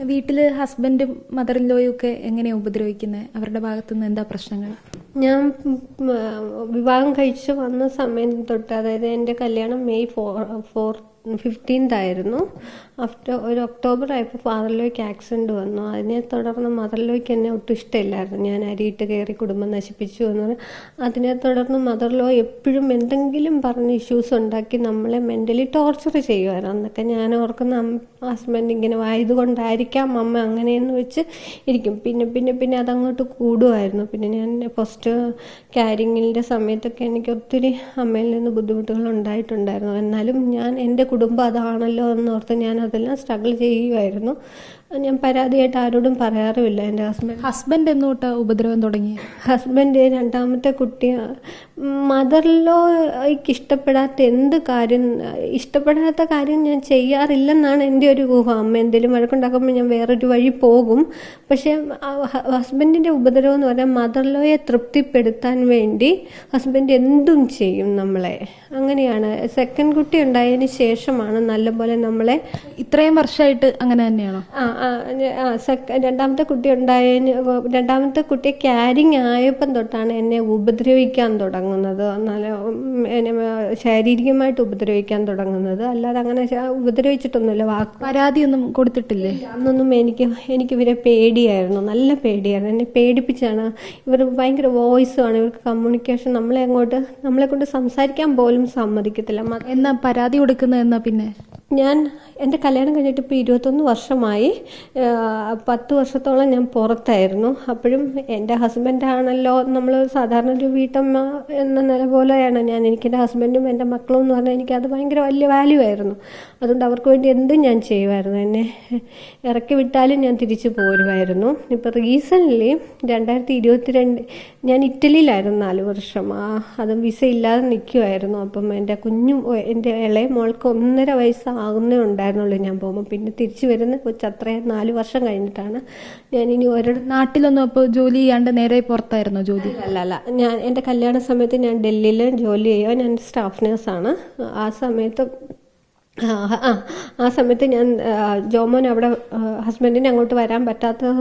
വീട്ടിൽ ഹസ്ബൻഡും മദർ ലോയും ഒക്കെ എങ്ങനെയാ ഉപദ്രവിക്കുന്നത് അവരുടെ ഭാഗത്തുനിന്ന് എന്താ പ്രശ്നങ്ങൾ? ഞാൻ വിവാഹം കഴിച്ച് വന്ന സമയം തൊട്ട് അതായത് എന്റെ കല്യാണം മെയ് ഫോർ ഫോർ ഫിഫ്റ്റീൻത് ആയിരുന്നു. ആഫ്റ്റർ ഒരു ഒക്ടോബർ ആയപ്പോൾ ഫാദറിലേക്ക് ആക്സിഡന്റ് വന്നു. അതിനെ തുടർന്ന് മദറിലേക്ക് എന്നെ ഒട്ടും ഇഷ്ടമില്ലായിരുന്നു. ഞാൻ അരിയിട്ട് കയറി കുടുംബം നശിപ്പിച്ചു എന്ന് അതിനെ തുടർന്ന് മദറിലോ എപ്പോഴും എന്തെങ്കിലും പറഞ്ഞ് ഇഷ്യൂസ് ഉണ്ടാക്കി നമ്മളെ മെന്റലി ടോർച്ചർ ചെയ്യുമായിരുന്നു. അന്നൊക്കെ ഞാൻ ഓർക്കുന്ന ഹസ്ബൻഡ് ഇങ്ങനെ ആയതുകൊണ്ടായിരിക്കാം അമ്മ അങ്ങനെയെന്ന് വെച്ച് ഇരിക്കും. പിന്നെ പിന്നെ പിന്നെ അതങ്ങോട്ട് കൂടുമായിരുന്നു. പിന്നെ ഞാൻ ഫസ്റ്റ് ക്യാരിങ്ങിന്റെ സമയത്തൊക്കെ എനിക്ക് ഒത്തിരി അമ്മയിൽ നിന്ന് ബുദ്ധിമുട്ടുകൾ ഉണ്ടായിട്ടുണ്ടായിരുന്നു. എന്നാലും ഞാൻ എന്റെ കുടുംബം അതാണല്ലോ എന്നോർത്ത് ഞാൻ അതെല്ലാം സ്ട്രഗിൾ ചെയ്യുമായിരുന്നു ഞാൻ പരാതിയായിട്ട് ആരോടും പറയാറുമില്ല എന്റെ ഹസ്ബൻഡ് ഹസ്ബൻഡ് എന്നോട്ട് ഉപദ്രവം തുടങ്ങി? ഹസ്ബൻഡ് രണ്ടാമത്തെ കുട്ടി മദറിലോയ്ക്ക് ഇഷ്ടപ്പെടാത്ത എന്ത് കാര്യം ഇഷ്ടപ്പെടാത്ത കാര്യം ഞാൻ ചെയ്യാറില്ലെന്നാണ് എന്റെ ഒരു ഊഹം. അമ്മ എന്തെങ്കിലും വഴക്കുണ്ടാക്കുമ്പോൾ ഞാൻ വേറൊരു വഴി പോകും. പക്ഷേ ഹസ്ബൻഡിന്റെ ഉപദ്രവം എന്ന് പറഞ്ഞാൽ മദർലോയെ തൃപ്തിപ്പെടുത്താൻ വേണ്ടി ഹസ്ബൻഡ് എന്തും ചെയ്യും നമ്മളെ. അങ്ങനെയാണ്. സെക്കൻഡ് കുട്ടി ഉണ്ടായതിന് ശേഷമാണ് നല്ലപോലെ നമ്മളെ ഇത്രയും വർഷമായിട്ട് അങ്ങനെ തന്നെയാണോ? ആ രണ്ടാമത്തെ കുട്ടി ഉണ്ടായതിന് രണ്ടാമത്തെ കുട്ടിയെ ക്യാരിങ് ആയപ്പം തൊട്ടാണ് എന്നെ ഉപദ്രവിക്കാൻ തുടങ്ങുന്നത്. നല്ല എന്നെ ശാരീരികമായിട്ട് ഉപദ്രവിക്കാൻ തുടങ്ങുന്നത്. അല്ലാതെ അങ്ങനെ ഉപദ്രവിച്ചിട്ടൊന്നുമില്ല. വാക്ക് പരാതിയൊന്നും കൊടുത്തിട്ടില്ലേ? അന്നൊന്നും എനിക്ക് എനിക്ക് ഇവരെ പേടിയായിരുന്നു. നല്ല പേടിയായിരുന്നു. എന്നെ പേടിപ്പിച്ചാണ്. ഇവർ ഭയങ്കര വോയിസുമാണ് ഇവർക്ക് കമ്മ്യൂണിക്കേഷൻ നമ്മളെ അങ്ങോട്ട് നമ്മളെ കൊണ്ട് സംസാരിക്കാൻ പോലും സമ്മതിക്കത്തില്ല. എന്നാ പരാതി കൊടുക്കുന്നത് എന്നാ പിന്നെ? ഞാൻ എന്റെ കല്യാണം കഴിഞ്ഞിട്ട് ഇപ്പോൾ ഇരുപത്തൊന്ന് വർഷമായി. പത്ത് വർഷത്തോളം ഞാൻ പുറത്തായിരുന്നു. അപ്പോഴും എന്റെ ഹസ്ബൻഡാണല്ലോ നമ്മൾ സാധാരണ ഒരു വീട്ടമ്മ എന്ന നില പോലെയാണ്. ഞാൻ എനിക്ക് എന്റെ ഹസ്ബൻഡും എന്റെ മക്കളും എന്ന് പറഞ്ഞാൽ എനിക്കത് ഭയങ്കര വലിയ വാല്യൂ ആയിരുന്നു. അതുകൊണ്ട് അവർക്ക് വേണ്ടി എന്തും ഞാൻ ചെയ്യുമായിരുന്നു. എന്നെ ഇറക്കി വിട്ടാലും ഞാൻ തിരിച്ചു പോരുമായിരുന്നു. ഇപ്പോൾ റീസെന്റ്ലി രണ്ടായിരത്തി ഇരുപത്തിരണ്ട് ഞാൻ ഇറ്റലിയിലായിരുന്നു നാല് വർഷം. അതും വിസ ഇല്ലാതെ നിൽക്കുമായിരുന്നു. അപ്പം എന്റെ കുഞ്ഞും എന്റെ ഇളയ മോൾക്ക് ഒന്നര വയസ്സാകുന്നേ ഉണ്ടായിരുന്നുള്ളൂ ഞാൻ പോകുമ്പോൾ പിന്നെ തിരിച്ചു വരുന്ന കൊച്ചു അത്രയും നാല് വർഷം കഴിഞ്ഞിട്ടാണ് ഞാൻ ഇനി ഓരോ നാട്ടിലൊന്നും അപ്പോൾ ജോലി ചെയ്യാണ്ട് നേരെ പുറത്തായിരുന്നോ ജോലി? അല്ല അല്ല ഞാൻ എന്റെ കല്യാണ സമയത്ത് ഞാൻ ഡൽഹിയിൽ ജോലി ചെയ്യുക ഞാൻ സ്റ്റാഫ് നേഴ്സാണ്. ആ സമയത്ത് ആ ആ, സമയത്ത് ഞാൻ ജോമോൻ അവിടെ ഹസ്ബൻഡിന് അങ്ങോട്ട് വരാൻ പറ്റാത്തത്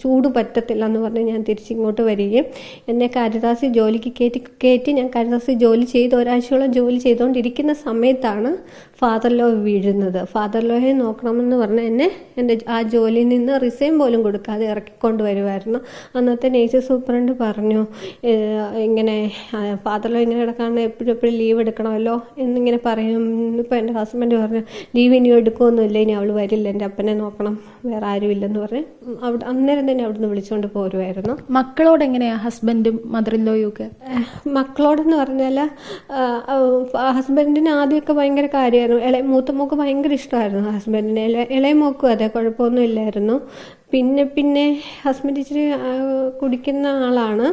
ചൂട് പറ്റത്തില്ല എന്ന് പറഞ്ഞ് ഞാൻ തിരിച്ചിങ്ങോട്ട് വരികയും എന്നെ കാരിദാസി ജോലിക്ക് കയറ്റി കയറ്റി ഞാൻ കാരിദാസി ജോലി ചെയ്ത് ഒരാഴ്ചയോളം ജോലി ചെയ്തുകൊണ്ടിരിക്കുന്ന സമയത്താണ് ഫാദർ ലോ വീഴുന്നത്. ഫാദർ ലോയെ നോക്കണമെന്ന് പറഞ്ഞ് എന്നെ എന്റെ ആ ജോലിയിൽ നിന്ന് റിസൈൻ പോലും കൊടുക്കാതെ ഇറക്കിക്കൊണ്ട് വരുമായിരുന്നു അന്നത്തെ നേച്ചർ സൂപ്രണ്ട് പറഞ്ഞു "ഏഹ്, ഇങ്ങനെ ഫാദർ ലോ ഇങ്ങനെ കിടക്കാണ്ട് എപ്പോഴും എപ്പോഴും ലീവ് എടുക്കണമല്ലോ എന്നിങ്ങനെ പറയും ഇപ്പോൾ എന്റെ ഹസ്ബൻഡ് പറഞ്ഞു ലീവ് ഇനി എടുക്കുമൊന്നുമില്ല ഇനി അവൾ വരില്ല എന്റെ അപ്പനെ നോക്കണം വേറെ ആരും ഇല്ലെന്ന് പറഞ്ഞ് അവിടെ അന്നേരം തന്നെ അവിടുന്ന് വിളിച്ചുകൊണ്ട് പോരുമായിരുന്നു മക്കളോട് എങ്ങനെയാ ഹസ്ബൻഡും മദർ ഇൻ മക്കളോടെന്ന് പറഞ്ഞാൽ ഹസ്ബൻഡിന് ആദ്യമൊക്കെ ഭയങ്കര കാര്യമായിരുന്നു. ഇളയ മൂത്ത മോക്ക് ഭയങ്കര ഇഷ്ടമായിരുന്നു ഹസ്ബൻഡിനെ. ഇളയ മോക്കും അതെ കുഴപ്പമൊന്നും ഇല്ലായിരുന്നു. പിന്നെ പിന്നെ ഹസ്ബൻഡ് ഇച്ചിരി കുടിക്കുന്ന ആളാണ്.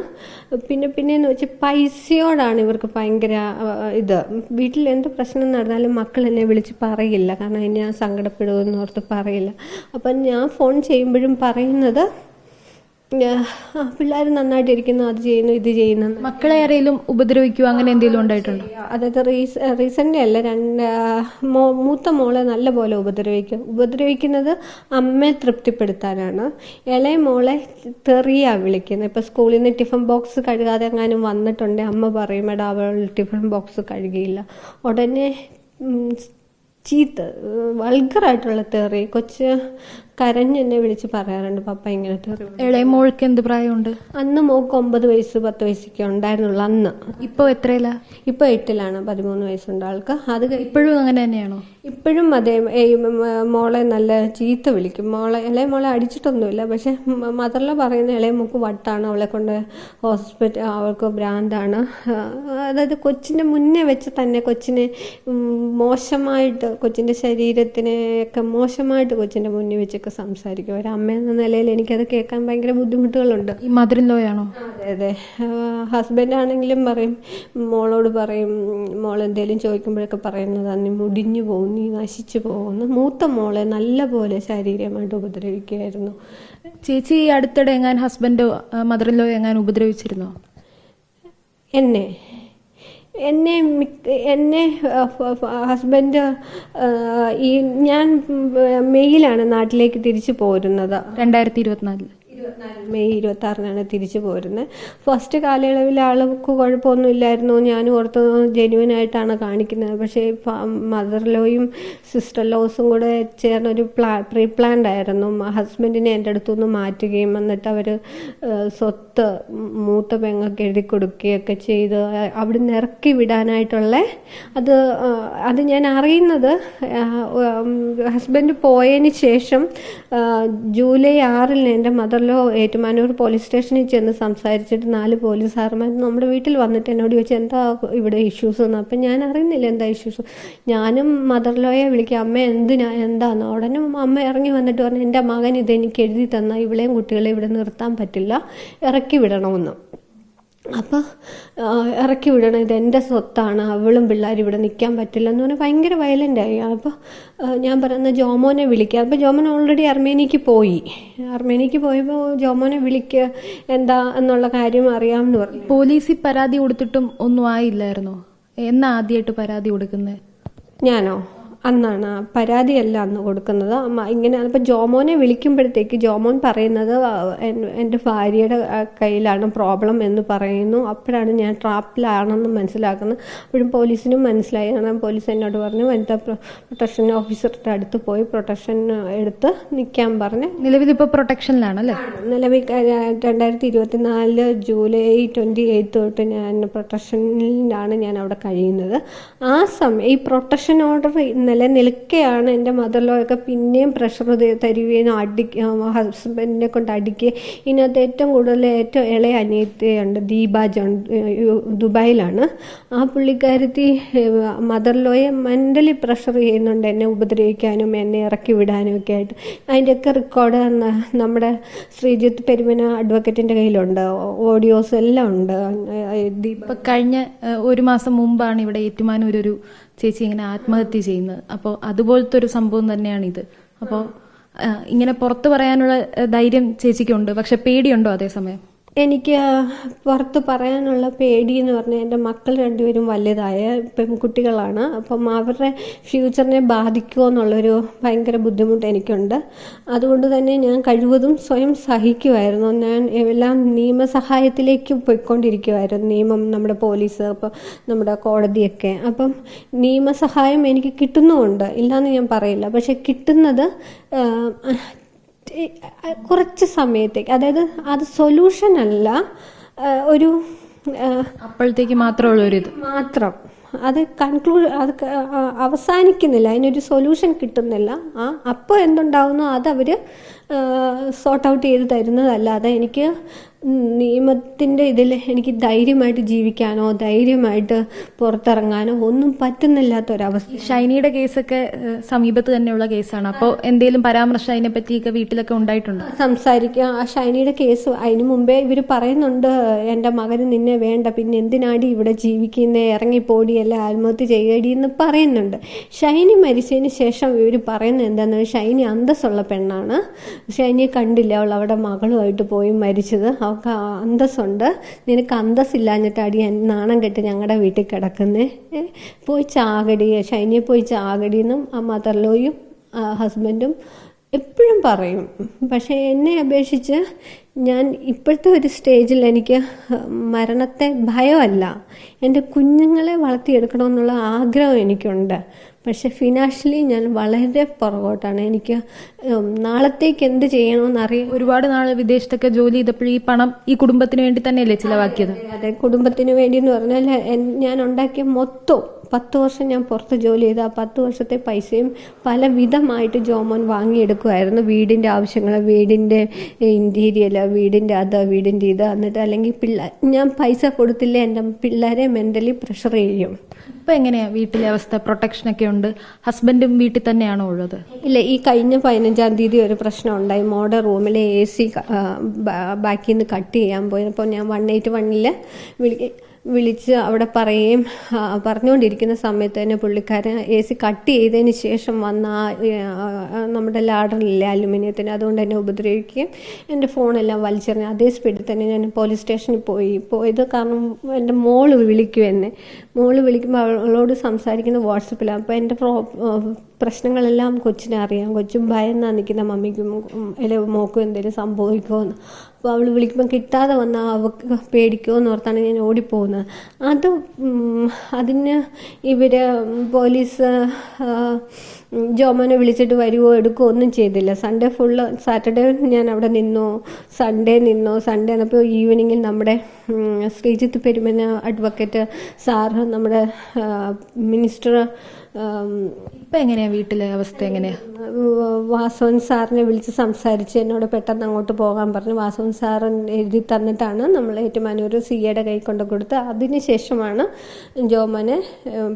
പിന്നെ പിന്നെ എന്ന് വെച്ചാൽ പൈസയോടാണ് ഇവർക്ക് ഭയങ്കര ഇത്. വീട്ടിൽ എന്ത് പ്രശ്നം നടന്നാലും മക്കൾ എന്നെ വിളിച്ച് പറയില്ല. കാരണം ഞാൻ സങ്കടപ്പെടുമെന്ന് ഓർത്ത് പറയില്ല. അപ്പം ഞാൻ ഫോൺ ചെയ്യുമ്പോഴും പറയുന്നത് പിള്ളേർ നന്നായിട്ടിരിക്കുന്നു അത് ചെയ്യുന്നു ഇത് ചെയ്യുന്നു. മക്കളെ ആരെങ്കിലും ഉപദ്രവിക്കുക അങ്ങനെ എന്തെങ്കിലും ഉണ്ടായിട്ടുണ്ടോ? അതായത് റീസെന്റ് അല്ല രണ്ട് മൂത്ത മോളെ നല്ല പോലെ ഉപദ്രവിക്കും. ഉപദ്രവിക്കുന്നത് അമ്മയെ തൃപ്തിപ്പെടുത്താനാണ്. ഇളയ മോളെ തെറിയാ വിളിക്കുന്നത്. ഇപ്പൊ സ്കൂളിൽ നിന്ന് ടിഫിൻ ബോക്സ് കഴുകാതെ എങ്ങാനും വന്നിട്ടുണ്ടെങ്കിൽ അമ്മ പറയും എടാ അവൾ ടിഫിൻ ബോക്സ് കഴുകിയില്ല. ഉടനെ ചീത്ത വൾഗറായിട്ടുള്ള തെറി. കൊച്ച് കരഞ്ഞ് എന്നെ വിളിച്ച് പറയാറുണ്ട് പപ്പ ഇങ്ങനത്തെ ഇളയ മോൾക്ക് എന്ത് പ്രായമുണ്ട്? അന്ന് മോക്ക് ഒമ്പത് വയസ്സ് പത്ത് വയസ്സൊക്കെ ഉണ്ടായിരുന്നുള്ളു അന്ന്. ഇപ്പോൾ എത്രയിലാ? ഇപ്പൊ എട്ടിലാണ് പതിമൂന്ന് വയസ്സുണ്ട് ആൾക്ക്. അത് ഇപ്പോഴും അങ്ങനെ തന്നെയാണോ? ഇപ്പോഴും അതെ മോളെ നല്ല ചീത്ത വിളിക്കും. മോളെ ഇളയ മോളെ അടിച്ചിട്ടൊന്നുമില്ല പക്ഷെ മദറിൽ പറയുന്ന ഇളയ മോക്ക് വട്ടാണ് അവളെ കൊണ്ട് ഹോസ്പിറ്റൽ അവൾക്ക് ഭ്രാന്താണ്. അതായത് കൊച്ചിന്റെ മുന്നേ വെച്ച് തന്നെ കൊച്ചിനെ മോശമായിട്ട് കൊച്ചിന്റെ ശരീരത്തിനെ ഒക്കെ മോശമായിട്ട് കൊച്ചിന്റെ മുന്നേ മുന്നിൽ വെച്ചൊക്കെ സംസാരിക്കും. ഒരു അമ്മ എന്ന നിലയിൽ എനിക്കത് കേൾക്കാൻ ഭയങ്കര ബുദ്ധിമുട്ടുകളുണ്ട്. ഈ ലോയാണോ അതെ അതെ. ഹസ്ബൻഡ് ആണെങ്കിലും പറയും മോളോട് പറയും മോൾ എന്തെങ്കിലും ചോദിക്കുമ്പോഴൊക്കെ പറയുന്നത് നീ മുടിഞ്ഞു പോകും നീ നശിച്ചു പോകുന്നു മൂത്ത മോളെ നല്ല പോലെ ശാരീരികമായിട്ട് ഉപദ്രവിക്കുകയായിരുന്നു. ചേച്ചി ഈ അടുത്തിടെ എങ്ങാൻ ഹസ്ബൻഡോ മദറിലോ എങ്ങാൻ ഉപദ്രവിച്ചിരുന്നോ? എന്നെ. എന്നെ എന്നെ ഹസ്ബൻഡ് ഈ ഞാൻ മെയ്യിലാണ് നാട്ടിലേക്ക് തിരിച്ചു പോരുന്നത്. രണ്ടായിരത്തി മെയ് ഇരുപത്തി ആറിനാണ് തിരിച്ചു പോരുന്നത് ഫസ്റ്റ് കാലയളവിൽ ആൾക്ക് കുഴപ്പമൊന്നുമില്ലായിരുന്നു. ഞാനും ഓർത്ത് ജെന്യുവൻ ആയിട്ടാണ് കാണിക്കുന്നത്. പക്ഷേ മദർ ലോയും സിസ്റ്റർ ലോസും കൂടെ ചേർന്നൊരു പ്ലാ പ്രീ പ്ലാൻഡ് ആയിരുന്നു. ഹസ്ബൻഡിനെ എന്റെ അടുത്തുനിന്ന് മാറ്റുകയും എന്നിട്ട് അവർ സ്വത്ത് മൂത്ത പെങ്ങൾക്ക് എഴുതി കൊടുക്കുകയൊക്കെ ചെയ്ത് അവിടെ ഇറക്കി വിടാനായിട്ടുള്ള അത് അത് ഞാൻ അറിയുന്നത് ഹസ്ബൻഡ് പോയതിന് ശേഷം ജൂലൈ ആറിന് എന്റെ മദറിലോ ഏറ്റുമാനൂർ പോലീസ് സ്റ്റേഷനിൽ ചെന്ന് സംസാരിച്ചിട്ട് നാല് പോലീസുകാരന്മാർ നമ്മുടെ വീട്ടിൽ വന്നിട്ട് എന്നോട് ചോദിച്ചു എന്താ ഇവിടെ ഇഷ്യൂസ് എന്ന്? അപ്പം ഞാൻ അറിയുന്നില്ല എന്താ ഇഷ്യൂസ് ഞാനും മദർ ലോയെ വിളിക്കുക അമ്മ എന്തിനാ? എന്താന്ന്? ഉടനെ അമ്മ ഇറങ്ങി വന്നിട്ട് പറഞ്ഞു എന്റെ മകൻ ഇത് എനിക്ക് എഴുതി തന്ന ഇവിടെയും കുട്ടികളെ ഇവിടെ നിർത്താൻ പറ്റില്ല ഇറക്കി വിടണമെന്ന്. അപ്പോൾ ഇറക്കി വിടണം. ഇത് എന്റെ സ്വത്താണ്. അവളും പിള്ളേരും ഇവിടെ നിൽക്കാൻ പറ്റില്ല എന്ന് പറഞ്ഞാൽ ഭയങ്കര ആയി. അപ്പോൾ ഞാൻ പറയുന്ന ജോമോനെ വിളിക്കുക അപ്പോൾ ജോമോൻ ഓൾറെഡി അർമേനിക്ക് പോയി. അർമേനിക്ക് പോയപ്പോൾ ജോമോനെ വിളിക്കുക എന്താ എന്നുള്ള കാര്യം അറിയാമെന്ന് പറഞ്ഞു. പോലീസിൽ പരാതി കൊടുത്തിട്ടും ഒന്നും ആയില്ലായിരുന്നോ? എന്നാ ആദ്യമായിട്ട് പരാതി കൊടുക്കുന്നത് ഞാനോ? അന്നാണ് പരാതിയല്ല അന്ന് കൊടുക്കുന്നത്. അമ്മ ഇങ്ങനെ അപ്പം ജോമോനെ വിളിക്കുമ്പോഴത്തേക്ക് ജോമോൻ പറയുന്നത് എന്റെ ഭാര്യയുടെ കയ്യിലാണ് പ്രോബ്ലം എന്ന് പറയുന്നു. അപ്പോഴാണ് ഞാൻ ട്രാപ്പിലാണെന്ന് മനസ്സിലാക്കുന്നത്. അപ്പോഴും പോലീസിനും മനസ്സിലായി. കാരണം പോലീസ് എന്നോട് പറഞ്ഞു വനിതാ പ്രൊട്ടക്ഷൻ ഓഫീസറുടെ അടുത്ത് പോയി പ്രൊട്ടക്ഷൻ എടുത്ത് നിൽക്കാൻ പറഞ്ഞു. നിലവിൽ ഇപ്പോൾ പ്രൊട്ടക്ഷനിലാണ് അല്ലേ? നിലവിൽ രണ്ടായിരത്തി ഇരുപത്തി നാല് ജൂലൈ ട്വന്റി എയ്ത്ത് തൊട്ട് ഞാൻ പ്രൊട്ടക്ഷനിലാണ് ഞാൻ അവിടെ കഴിയുന്നത്. ആ സമയം ഈ പ്രൊട്ടക്ഷൻ ഓർഡർ നിലനിൽക്കെയാണ് എന്റെ മദർലോയൊക്കെ പിന്നെയും പ്രഷർ തരികയും അടിക്ക ഹസ്ബൻഡിനെ കൊണ്ട് അടിക്കുക ഇതിനകത്ത് ഏറ്റവും കൂടുതൽ ഏറ്റവും ഇളയ അനിയത്തിയുണ്ട് ഉണ്ട് യു- ദുബായിലാണ്. ആ പുള്ളിക്കാരത്തി മദർലോയെ മെന്റലി പ്രഷർ ചെയ്യുന്നുണ്ട് എന്നെ ഉപദ്രവിക്കാനും എന്നെ ഇറക്കി വിടാനും ഒക്കെ ആയിട്ട്. അതിന്റെയൊക്കെ റെക്കോർഡ് നമ്മുടെ ശ്രീജിത്ത് പെരുമന അഡ്വക്കറ്റിന്റെ കയ്യിലുണ്ട്. ഓഡിയോസ് എല്ലാം ഉണ്ട്. ദീപ. കഴിഞ്ഞ ഒരു മാസം മുമ്പാണ് ഇവിടെ ഏറ്റുമാനൂർ ഒരു ചേച്ചി ഇങ്ങനെ ആത്മഹത്യ ചെയ്യുന്നത്. അപ്പോൾ അതുപോലത്തെ ഒരു സംഭവം തന്നെയാണ് ഇത് അപ്പോൾ ഇങ്ങനെ പുറത്തു പറയാനുള്ള ധൈര്യം ചേച്ചിക്കുണ്ട്. പക്ഷെ പേടിയുണ്ടോ അതേസമയം എനിക്ക് പുറത്ത് പറയാനുള്ള പേടി എന്ന് പറഞ്ഞാൽ എന്റെ മക്കൾ രണ്ടുപേരും വലുതായ പെൺകുട്ടികളാണ്. അപ്പം അവരുടെ ഫ്യൂച്ചറിനെ ബാധിക്കുമോ എന്നുള്ളൊരു ഭയങ്കര ബുദ്ധിമുട്ട് എനിക്കുണ്ട്. അതുകൊണ്ട് തന്നെ ഞാൻ കഴിവതും സ്വയം സഹിക്കുമായിരുന്നു ഞാൻ എല്ലാം നിയമസഹായത്തിലേക്ക് പോയിക്കൊണ്ടിരിക്കുമായിരുന്നു നിയമം നമ്മുടെ പോലീസ് അപ്പോൾ നമ്മുടെ കോടതിയൊക്കെ. അപ്പം നിയമസഹായം എനിക്ക് കിട്ടുന്നുമുണ്ട്. ഇല്ലയെന്ന് ഞാൻ പറയില്ല. പക്ഷെ കിട്ടുന്നത് കുറച്ച് സമയത്തേക്ക് അതായത് അത് സൊല്യൂഷൻ അല്ല ഒരു അപ്പോഴത്തേക്ക് മാത്രമുള്ള ഒരു ഇത് മാത്രം. അത് കൺക്ലൂ അത് അവസാനിക്കുന്നില്ല അതിനൊരു സൊല്യൂഷൻ കിട്ടുന്നില്ല. ആ അപ്പോൾ എന്തുണ്ടാവുന്നോ? അത് അവർ സോർട്ട് ഔട്ട് ചെയ്ത് തരുന്നതല്ലാതെ എനിക്ക് നിയമത്തിന്റെ ഇതിൽ എനിക്ക് ധൈര്യമായിട്ട് ജീവിക്കാനോ ധൈര്യമായിട്ട് പുറത്തിറങ്ങാനോ ഒന്നും പറ്റുന്നില്ലാത്തൊരവസ്ഥ. ഷൈനിയുടെ കേസൊക്കെ സമീപത്ത് തന്നെയുള്ള കേസാണ്. അപ്പോൾ എന്തെങ്കിലും പരാമർശം അതിനെ പറ്റിയൊക്കെ വീട്ടിലൊക്കെ ഉണ്ടായിട്ടുണ്ട്? സംസാരിക്കുക ആ ഷൈനിയുടെ കേസ് അതിന് മുമ്പേ ഇവർ പറയുന്നുണ്ട് എന്റെ മകന് നിന്നെ വേണ്ട. പിന്നെ എന്തിനാടി ഇവിടെ ജീവിക്കുന്നേ? ഇറങ്ങിപ്പോടി അല്ല ആത്മഹത്യ ചെയ്യടി എന്ന് പറയുന്നുണ്ട്. ഷൈനി മരിച്ചതിന് ശേഷം ഇവർ പറയുന്നത് എന്താണെന്ന് ഷൈനി അന്തസ്സുള്ള പെണ്ണാണ്. ഷൈനിയെ കണ്ടില്ല. അവൾ അവിടെ മകളുമായിട്ട് പോയി മരിച്ചത്. അവൾക്ക് അന്തസ്സുണ്ട്. നിനക്ക് അന്തസ്സില്ലാഞ്ഞിട്ടാടി അടി നാണം കെട്ട് ഞങ്ങളുടെ വീട്ടിൽ കിടക്കുന്നേ. പോയി ചാകടി. ഷൈനിയെ പോയി ചാകടി എന്നും ആ മദർലോയും ഹസ്ബൻഡും എപ്പോഴും പറയും. പക്ഷേ എന്നെ അപേക്ഷിച്ച് ഞാൻ ഇപ്പോഴത്തെ ഒരു സ്റ്റേജിൽ എനിക്ക് മരണത്തെ ഭയമല്ല. എന്റെ കുഞ്ഞുങ്ങളെ വളർത്തിയെടുക്കണമെന്നുള്ള ആഗ്രഹം എനിക്കുണ്ട്. പക്ഷെ ഫിനാൻഷ്യലി ഞാൻ വളരെ പുറകോട്ടാണ്. എനിക്ക് നാളത്തേക്ക് എന്ത് ചെയ്യണമെന്ന് അറിയാം ഒരുപാട് നാൾ വിദേശത്തൊക്കെ ജോലി ചെയ്തപ്പോൾ ഈ പണം ഈ കുടുംബത്തിന് വേണ്ടി തന്നെയല്ലേ ചിലവാക്കിയത്? അതെ കുടുംബത്തിന് വേണ്ടി എന്ന് പറഞ്ഞാൽ ഞാൻ ഉണ്ടാക്കിയ മൊത്തം പത്ത് വർഷം ഞാൻ പുറത്ത് ജോലി ചെയ്ത് ആ പത്ത് വർഷത്തെ പൈസയും പല വിധമായിട്ട് ജോമോൻ വാങ്ങിയെടുക്കുമായിരുന്നു വീടിന്റെ ആവശ്യങ്ങൾ വീടിന്റെ ഇന്റീരിയൽ വീടിന്റെ അത് വീടിന്റെ ഇത് എന്നിട്ട് അല്ലെങ്കിൽ പിള്ളേർ ഞാൻ പൈസ കൊടുത്തില്ലേ എന്റെ പിള്ളേരെ മെന്റലി പ്രഷർ ചെയ്യും. ഇപ്പം എങ്ങനെയാണ് വീട്ടിലെ അവസ്ഥ? പ്രൊട്ടക്ഷൻ ഒക്കെ ഉണ്ട് ഹസ്ബൻഡും വീട്ടിൽ തന്നെയാണോ ഉള്ളത്? ഇല്ല ഈ കഴിഞ്ഞ പതിനഞ്ചാം തീയതി ഒരു പ്രശ്നം ഉണ്ടായി. മോഡ റൂമിലെ എ സി ബാക്കിൽ നിന്ന് കട്ട് ചെയ്യാൻ പോയപ്പോൾ ഞാൻ വൺ എയ്റ്റ് വണ്ണിൽ വിളി വിളിച്ച് അവിടെ പറയുകയും പറഞ്ഞുകൊണ്ടിരിക്കുന്ന സമയത്ത് തന്നെ പുള്ളിക്കാരൻ എ സി കട്ട് ചെയ്തതിന് ശേഷം വന്ന നമ്മുടെ ലാഡറിലെ അലുമിനിയത്തിന് അതുകൊണ്ട് തന്നെ ഉപദ്രവിക്കുകയും എന്റെ ഫോണെല്ലാം വലിച്ചെറിഞ്ഞ്. അതേ സ്പീഡിൽ തന്നെ ഞാൻ പോലീസ് സ്റ്റേഷനിൽ പോയി. പോയത് കാരണം എന്റെ മോൾ വിളിക്കും എന്നെ മോൾ വിളിക്കുമ്പോൾ അവളോട് സംസാരിക്കുന്നത് വാട്സപ്പിലാണ് അപ്പോൾ എന്റെ പ്രശ്നങ്ങളെല്ലാം കൊച്ചിനെ അറിയാം. കൊച്ചും ഭയന്നാ നിൽക്കുന്ന മമ്മിക്കും അല്ലെ മോക്കും എന്തെങ്കിലും സംഭവിക്കുമോ എന്ന് അപ്പോൾ അവൾ വിളിക്കുമ്പോൾ കിട്ടാതെ വന്നാൽ അവൾക്ക് പേടിക്കുമോ എന്ന് ഓർത്താണ് ഞാൻ ഓടിപ്പോകുന്നത് അത് അതിന് ഇവർ പോലീസ് ജോമോനെ വിളിച്ചിട്ട് വരുമോ എടുക്കുമോ ഒന്നും ചെയ്തില്ല. സൺഡേ ഫുള്ള് സാറ്റർഡേ ഞാൻ അവിടെ നിന്നു. സൺഡേ നിന്നു. സൺഡേ എന്നപ്പോൾ ഈവനിങ്ങിൽ നമ്മുടെ ശ്രീജിത്ത് പെരുമന അഡ്വക്കേറ്റ് സാറ് നമ്മുടെ മിനിസ്റ്റർ ഇപ്പൊ എങ്ങനെയാ വീട്ടിലെ അവസ്ഥ എങ്ങനെയാ? വാസവൻ സാറിനെ വിളിച്ച് സംസാരിച്ച് എന്നോട് പെട്ടെന്ന് അങ്ങോട്ട് പോകാൻ പറഞ്ഞു. വാസവൻ സാർ എഴുതി തന്നിട്ടാണ് നമ്മൾ ഏറ്റുമാനൂർ സി എയുടെ കൈ കൊണ്ട് കൊടുത്ത് അതിനുശേഷമാണ് ജോമനെ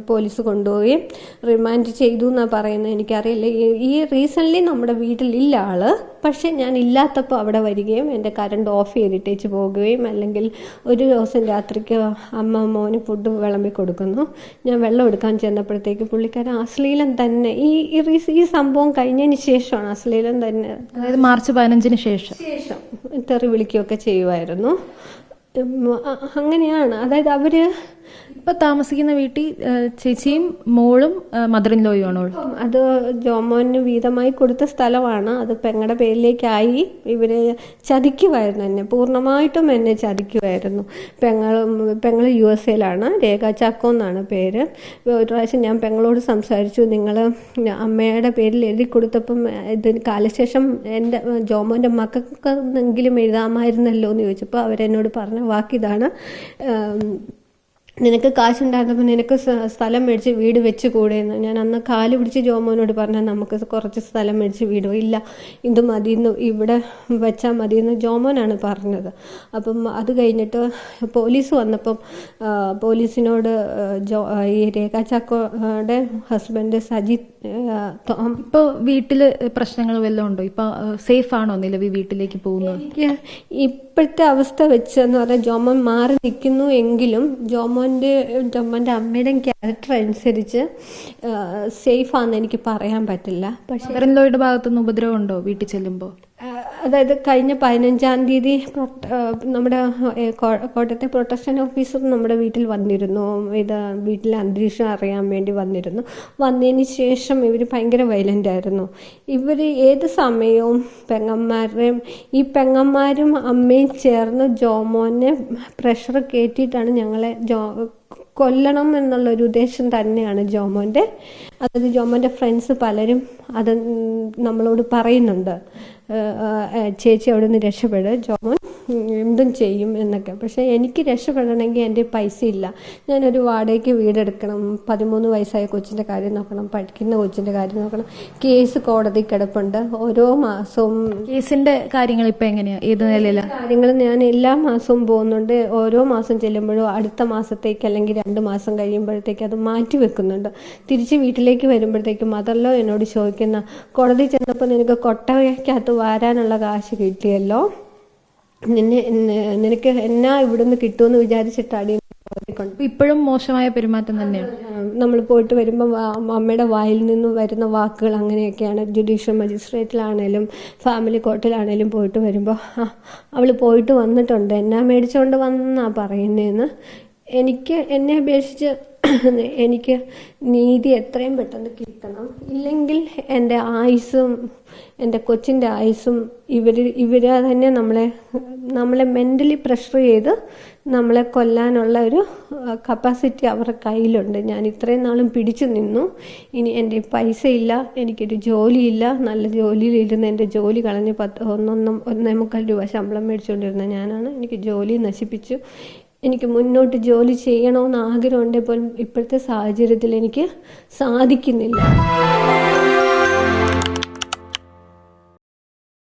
പോലീസ് കൊണ്ടുപോയി റിമാൻഡ് ചെയ്തു എന്നാണ് പറയുന്നത് എനിക്കറിയില്ല. ഈ- ഈ റീസൺലി നമ്മുടെ വീട്ടിലില്ല ആൾ. പക്ഷെ ഞാൻ ഇല്ലാത്തപ്പോൾ അവിടെ വരികയും എന്റെ കറണ്ട് ഓഫ് ചെയ്തിട്ടേച്ച് പോകുകയും അല്ലെങ്കിൽ ഒരു ദിവസം രാത്രിക്ക് അമ്മ മോന് ഫുഡ് വിളമ്പി കൊടുക്കുന്നു. ഞാൻ വെള്ളം എടുക്കാൻ ചെന്നപ്പോഴത്തേക്ക് പുള്ളിക്കാരൻ അശ്ലീലം തന്നെ ഈ ഈ സംഭവം കഴിഞ്ഞതിന് ശേഷമാണ് അശ്ലീലം തന്നെ അതായത് മാർച്ച് പതിനഞ്ചിന് ശേഷം. ശേഷം തെറി വിളിക്കുകയൊക്കെ ചെയ്യുമായിരുന്നു അങ്ങനെയാണ്. അതായത് അവർ ഇപ്പൊ താമസിക്കുന്ന വീട്ടിൽ ചേച്ചിയും മോളും ലോയും ആണോ? അത് ജോമോന് വീതമായി കൊടുത്ത സ്ഥലമാണ്. അത് പെങ്ങളുടെ പേരിലേക്കായി ഇവർ ചതിക്കുമായിരുന്നു എന്നെ. പൂർണമായിട്ടും എന്നെ ചതിക്കുമായിരുന്നു പെങ്ങളും പെങ്ങൾ യു എസ് എയിലാണ്. രേഖ ചാക്കോ എന്നാണ് പേര്. ഒരു പ്രാവശ്യം ഞാൻ പെങ്ങളോട് സംസാരിച്ചു. നിങ്ങൾ അമ്മയുടെ പേരിൽ എഴുതി കൊടുത്തപ്പം ഇതിന് കാലശേഷം എന്റെ ജോമോന്റെ മക്കൾക്കെങ്കിലും എഴുതാമായിരുന്നല്ലോ എന്ന് ചോദിച്ചപ്പോൾ അവരെന്നോട് പറഞ്ഞ വാക്കിതാണ് നിനക്ക് കാശുണ്ടായിരുന്നപ്പോൾ നിനക്ക് സ്ഥലം മേടിച്ച് വീട് വെച്ച് കൂടെയെന്ന് ഞാൻ അന്ന് കാൽ പിടിച്ച് ജോമോനോട് പറഞ്ഞാൽ നമുക്ക് കുറച്ച് സ്ഥലം മേടിച്ച് വീട് ഇല്ല ഇത് മതിയെന്ന് ഇവിടെ വെച്ചാൽ മതിയെന്ന് ജോമോനാണ് പറഞ്ഞത്. അപ്പം അത് കഴിഞ്ഞിട്ട് പോലീസ് വന്നപ്പം പോലീസിനോട് ജോ ഈ രേഖാ ചാക്കോയുടെ ഹസ്ബൻഡ് സജിത് ആ, തോം ഇപ്പൊ വീട്ടിൽ പ്രശ്നങ്ങൾ വല്ലതും ഉണ്ടോ? ഇപ്പൊ സേഫ് ആണോ നിലവിൽ വീട്ടിലേക്ക് പോകുന്നത്? എനിക്ക് ഇപ്പോഴത്തെ അവസ്ഥ വെച്ച് എന്ന് പറഞ്ഞാൽ ജോമോൻ മാറി നിൽക്കുന്നു എങ്കിലും ജോമോന്റെ ജോമോന്റെ അമ്മയുടെ ക്യാരക്ടർ അനുസരിച്ച് സേഫ് ആണെന്ന് എനിക്ക് പറയാൻ പറ്റില്ല. പക്ഷെ ലോയുടെ ഭാഗത്തുനിന്ന് ഉപദ്രവം ഉണ്ടോ വീട്ടിൽ ചെല്ലുമ്പോൾ? അതായത് കഴിഞ്ഞ പതിനഞ്ചാം തീയതി നമ്മുടെ കോട്ടയത്തെ പ്രൊട്ടക്ഷൻ ഓഫീസർ നമ്മുടെ വീട്ടിൽ വന്നിരുന്നു. ഇത് വീട്ടിലെ അന്തരീക്ഷം അറിയാൻ വേണ്ടി വന്നിരുന്നു. വന്നതിന് ശേഷം ഇവർ ഭയങ്കര വയലന്റ് ആയിരുന്നു. ഇവർ ഏത് സമയവും പെങ്ങന്മാരുടെയും ഈ പെങ്ങന്മാരും അമ്മയും ചേർന്ന് ജോമോനെ പ്രഷർ കയറ്റിയിട്ടാണ് ഞങ്ങളെ ജോ കൊല്ലണം എന്നുള്ള ഒരു ഉദ്ദേശം തന്നെയാണ് ജോമോന്റെ അതായത് ജോമോന്റെ ഫ്രണ്ട്സ് പലരും അത് നമ്മളോട് പറയുന്നുണ്ട്. ചേച്ചി അവിടെ നിന്ന് രക്ഷപ്പെടുക ജോമോൻ എന്തും ചെയ്യും എന്നൊക്കെ. പക്ഷേ എനിക്ക് രക്ഷപ്പെടണമെങ്കിൽ എന്റെ പൈസ ഇല്ല. ഞാനൊരു വാടകയ്ക്ക് വീടെടുക്കണം. പതിമൂന്ന് വയസ്സായ കൊച്ചിന്റെ കാര്യം നോക്കണം. പഠിക്കുന്ന കൊച്ചിന്റെ കാര്യം നോക്കണം. കേസ് കോടതി കിടപ്പുണ്ട്. ഓരോ മാസവും കേസിന്റെ കാര്യങ്ങൾ ഇപ്പം എങ്ങനെയാണ് ഏത് നിലയിലാ? കാര്യങ്ങൾ ഞാൻ എല്ലാ മാസവും പോകുന്നുണ്ട്. ഓരോ മാസം ചെല്ലുമ്പോഴും അടുത്ത മാസത്തേക്ക് അല്ലെങ്കിൽ രണ്ട് മാസം കഴിയുമ്പോഴത്തേക്ക് അത് മാറ്റി വെക്കുന്നുണ്ട്. തിരിച്ച് വീട്ടിലേക്ക് വരുമ്പോഴത്തേക്ക് അതല്ലോ എന്നോട് ചോദിക്കുന്ന കോടതി ചെന്നപ്പോൾ നിനക്ക് കൊട്ടയ്ക്കകത്ത് വാരാനുള്ള കാശ് കിട്ടിയല്ലോ? നിന്നെ നിനക്ക് എന്നാ ഇവിടുന്ന് കിട്ടുമെന്ന് വിചാരിച്ചിട്ടാടി ഇപ്പോഴും മോശമായ പെരുമാറ്റം തന്നെയാണ്. നമ്മൾ പോയിട്ട് വരുമ്പോൾ അമ്മയുടെ വായിൽ നിന്ന് വരുന്ന വാക്കുകൾ അങ്ങനെയൊക്കെയാണ്. ജുഡീഷ്യൽ മജിസ്ട്രേറ്റിലാണേലും ഫാമിലി കോർട്ടിലാണേലും പോയിട്ട് വരുമ്പോൾ അവൾ പോയിട്ട് വന്നിട്ടുണ്ട്. എന്നാ മേടിച്ചുകൊണ്ട് വന്നാ പറയുന്നതെന്ന് എനിക്ക് എന്നെ അപേക്ഷിച്ച് എനിക്ക് നീതി എത്രയും പെട്ടെന്ന് കിട്ടണം. ഇല്ലെങ്കിൽ എന്റെ ആയുസ്സും എന്റെ കൊച്ചിന്റെ ആയുസ്സും ഇവർ ഇവർ തന്നെ നമ്മളെ നമ്മളെ മെന്റലി പ്രഷർ ചെയ്ത് നമ്മളെ കൊല്ലാനുള്ള ഒരു കപ്പാസിറ്റി അവരുടെ കയ്യിലുണ്ട്. ഞാൻ ഇത്രയും നാളും പിടിച്ചു നിന്നു. ഇനി എന്റെ പൈസ ഇല്ല എനിക്കൊരു ജോലിയില്ല നല്ല ജോലിയിലിരുന്ന് എന്റെ ജോലി കളഞ്ഞ് പത്ത് ഒന്നൊന്നും ഒന്നേ മുക്കാൽ രൂപ ശമ്പളം മേടിച്ചുകൊണ്ടിരുന്ന ഞാനാണ്. എനിക്ക് ജോലി നശിപ്പിച്ചു. എനിക്ക് മുന്നോട്ട് ജോലി ചെയ്യണമെന്ന് ആഗ്രഹമുണ്ടെങ്കിൽ പോലും ഇപ്പോഴത്തെ സാഹചര്യത്തിൽ എനിക്ക് സാധിക്കുന്നില്ല.